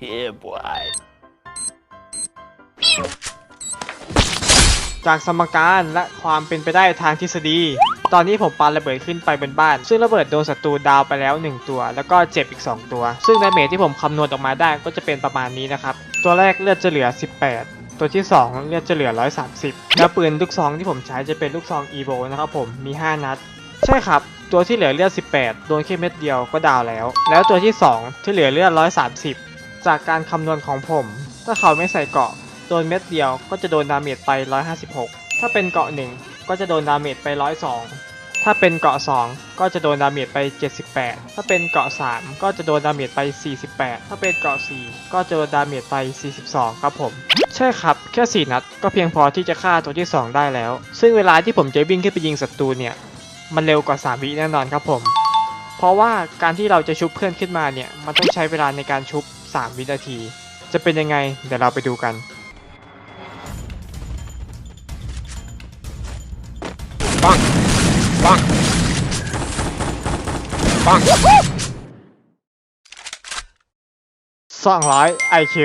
yeah, boy. จากสมการและความเป็นไปได้ทางทฤษฎี ตอนนี้ผมปาระเบิดขึ้นไปบนบ้าน ซึ่งระเบิดโดนศัตรูดาวไปแล้ว 1 ตัว แล้วก็เจ็บอีก 2 ตัว ซึ่งดาเมจที่ผมคำนวณออกมาได้ก็จะเป็นประมาณนี้นะครับ ตัวแรกเลือดจะเหลือ 18ตัวที่ 2 เลือดจะเหลือ 130 แล้วปืนลูกซองที่ผมใช้จะเป็นลูกซอง EVO นะครับผม มี 5 นัด ใช่ครับ ตัวที่เหลือเลือด 18 โดนแค่เม็ดเดียวก็ดาวแล้ว แล้วตัวที่ 2 ที่เหลือเลือด 130 จากการคำนวณของผม ถ้าเขาไม่ใส่เกาะ โดนเม็ดเดียวก็จะโดนดาเมจไป 156 ถ้าเป็นเกาะ 1 ก็จะโดนดาเมจไป 102 ถ้าเป็นเกาะ 2 ก็จะโดนดาเมจไป 78 ถ้าเป็นเกาะ 3 ก็จะโดนดาเมจไป 48 ถ้าเป็นเกาะ 4 ก็จะโดนดาเมจไป 42 ครับผมใช่ครับ แค่ 4 นัดก็เพียงพอที่จะฆ่าตัวที่ 2 ได้แล้ว ซึ่งเวลาที่ผมจะวิ่งขึ้นไปยิงศัตรูเนี่ย มันเร็วกว่า 3 วิแน่นอนครับผม เพราะว่าการที่เราจะชุบเพื่อนขึ้นมาเนี่ย มันต้องใช้เวลาในการชุบ 3 วินาที จะเป็นยังไง เดี๋ยวเราไปดูกัน Bonk. Bonk. Bonk. 200 IQ